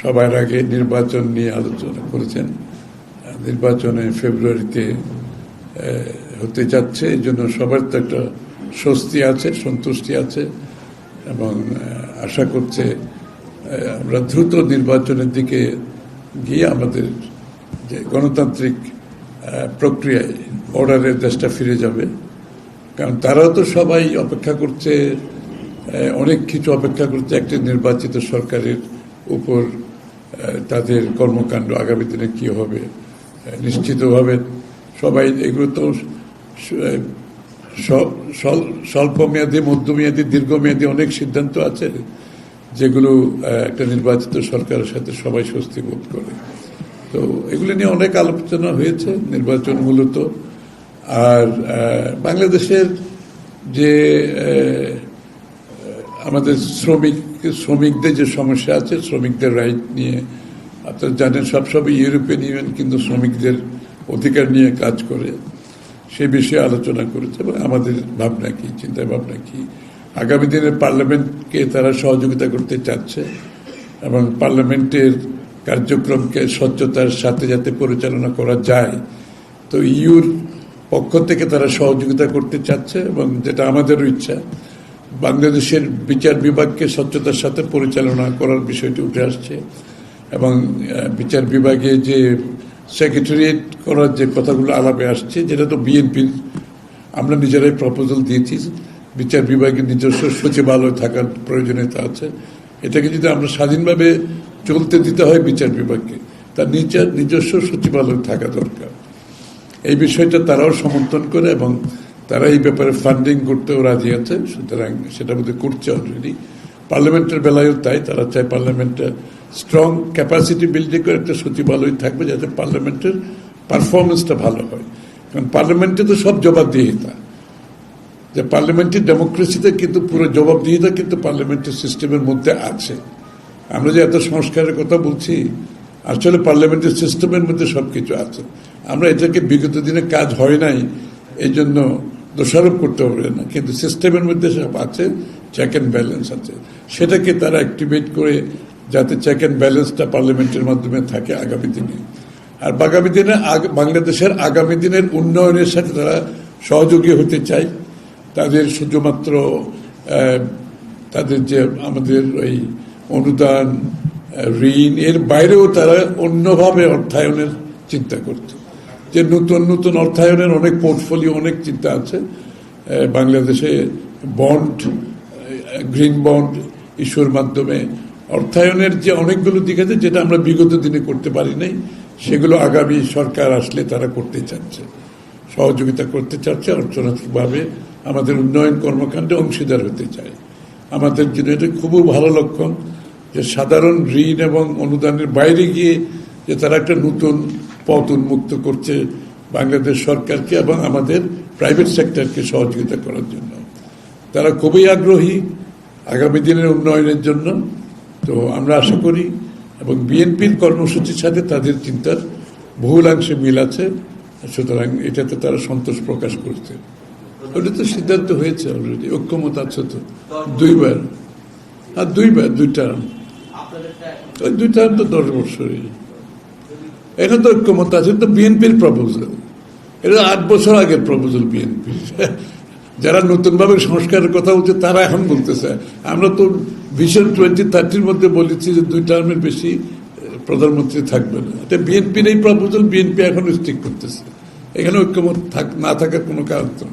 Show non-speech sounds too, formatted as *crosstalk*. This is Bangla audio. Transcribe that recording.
সবার আগে নির্বাচন নিয়ে আলোচনা করেছেন। নির্বাচনে ফেব্রুয়ারিতে হতে যাচ্ছে, এই জন্য সবার তো একটা স্বস্তি আছে, সন্তুষ্টি আছে এবং আশা করছে আমরা দ্রুত নির্বাচনের দিকে গিয়ে আমাদের যে গণতান্ত্রিক প্রক্রিয়ায় অর্ডারের দেশটা ফিরে যাবে। কারণ তারাও তো সবাই অপেক্ষা করছে অনেক কিছু অপেক্ষা করছে, একটি নির্বাচিত সরকারের উপর তাদের কর্মকাণ্ড আগামী দিনে কি হবে? নিশ্চিতভাবে সবাই এগুলো তো স্বল্পমেয়াদী, মধ্যমেয়াদী, দীর্ঘমেয়াদী অনেক সিদ্ধান্ত আছে যেগুলো একটা নির্বাচিত সরকারের সাথে সবাই স্বস্তি বোধ করে। তো এগুলো নিয়ে অনেক আলোচনা হয়েছে নির্বাচন মূলত। আর বাংলাদেশের যে আমাদের শ্রমিক, শ্রমিকদের যে সমস্যা আছে, শ্রমিকদের রাইট নিয়ে, আপনারা জানেন সবসময় ইউরোপিয়ান ইউনিয়ন কিন্তু শ্রমিকদের অধিকার নিয়ে কাজ করে, সে বিষয়ে আলোচনা করেছে এবং আমাদের ভাবনা কি চিন্তা ভাবনা কি। আগামী দিনে পার্লামেন্টকে তারা সহযোগিতা করতে চাচ্ছে এবং পার্লামেন্টের কার্যক্রমকে স্বচ্ছতার সাথে যাতে পরিচালনা করা যায়, তো ইউর পক্ষ থেকে তারা সহযোগিতা করতে চাচ্ছে এবং যেটা আমাদেরও ইচ্ছা বাংলাদেশের বিচার বিভাগকে স্বচ্ছতার সাথে পরিচালনা করার বিষয়টি উঠে আসছে এবং বিচার বিভাগে যে সেক্রেটারিয়েট করার যে কথাগুলো আলাপে আসছে, যেটা তো বিএনপির আমরা নিজেরাই প্রপোজাল দিয়েছি, বিচার বিভাগের নিজস্ব সচিবালয় থাকার প্রয়োজনীয়তা আছে। এটাকে যদি আমরা স্বাধীনভাবে চলতে দিতে হয় বিচার বিভাগকে, তার নিজের নিজস্ব সচিবালয় থাকা দরকার। এই বিষয়টা তারাও সমর্থন করে এবং তারা এই ব্যাপারে ফান্ডিং করতেও রাজি আছে সুতরাং সেটা বোধহয় করছে অলরেডি পার্লামেন্টের বেলায়ও তাই, তারা চায় পার্লামেন্টে স্ট্রং ক্যাপাসিটি বিল্ডিং করে একটা সচিবালয় থাকবে যাতে পার্লামেন্টের পারফরমেন্সটা ভালো হয়। কারণ পার্লামেন্টে তো সব জবাবদিহিতা। যে পার্লামেন্টের ডেমোক্রেসিতে কিন্তু পুরো জবাবদিহিতা কিন্তু পার্লামেন্টের সিস্টেমের মধ্যে আছে। আমরা যে এত সংস্কারের কথা বলছি, আসলে পার্লামেন্টের সিস্টেমের মধ্যে সবকিছু আছে। আমরা এটাকে বিগত দিনে কাজ হয় নাই এই জন্য দোষারোপ করতে পারবে না। কিন্তু সিস্টেমের মধ্যে সব আছে চেক অ্যান্ড ব্যালেন্স আছে। সেটাকে তারা অ্যাক্টিভেট করে যাতে চেক অ্যান্ড ব্যালেন্সটা পার্লামেন্টের মাধ্যমে থাকে আগামী দিনে। আর আগামী দিনে বাংলাদেশের আগামী দিনের উন্নয়নের সাথে তারা সহযোগী হতে চায়। তাদের শুধুমাত্র তাদের যে আমাদের ওই অনুদান ঋণ, এর বাইরেও তারা অন্যভাবে অর্থায়নের চিন্তা করছে যে নতুন নতুন অর্থায়নের অনেক পোর্টফোলিও অনেক চিন্তা আছে। বাংলাদেশে বন্ড গ্রিন বন্ড ইস্যুর মাধ্যমে অর্থায়নের যে অনেকগুলো দিক আছে, যেটা আমরা বিগত দিনে করতে পারি নাই, সেগুলো আগামী সরকার আসলে তারা করতে চাচ্ছে। সহযোগিতা করতে চাচ্ছে, অর্থনৈতিকভাবে আমাদের উন্নয়ন কর্মকাণ্ডে অংশীদার হতে চায়। আমাদের জন্য এটা খুবই ভালো লক্ষণ যে সাধারণ ঋণ এবং অনুদানের বাইরে গিয়ে যে তারা একটা নতুন পথ উন্মুক্ত করছে বাংলাদেশ সরকারকে এবং আমাদের প্রাইভেট সেক্টরকে সহযোগিতা করার জন্য। তারা খুবই আগ্রহী আগামী দিনের উন্নয়নের জন্য। তো আমরা আশা করি এবং বিএনপির কর্মসূচির সাথে তাদের চিন্তার বহুলাংশে মিল আছে। সুতরাং এটাতে তারা সন্তোষ প্রকাশ করছে। ওটা তো সিদ্ধান্ত হয়েছে অলরেডি ঐক্যমত আছে তো। দুইবার। আর দুইবার দুই টার্ম দুই তো দশ বছরই এখন তো ঐক্যমত আছে তো বিএনপির প্রপোজাল এটা আট বছর আগের প্রপোজাল বিএনপি। *laughs* যারা নতুনভাবে সংস্কারের কথা বলছে, তারা এখন বলতেছে। আমরা তো ভিশন টোয়েন্টি থার্টির মধ্যে বলেছি যে দুই টার্মের বেশি প্রধানমন্ত্রী থাকবে না। এটা বিএনপির এই প্রপোজাল বিএনপি এখন স্টিক করতেছে। এখানে ঐক্যমত থাক, না থাকার কোনো কারণ তো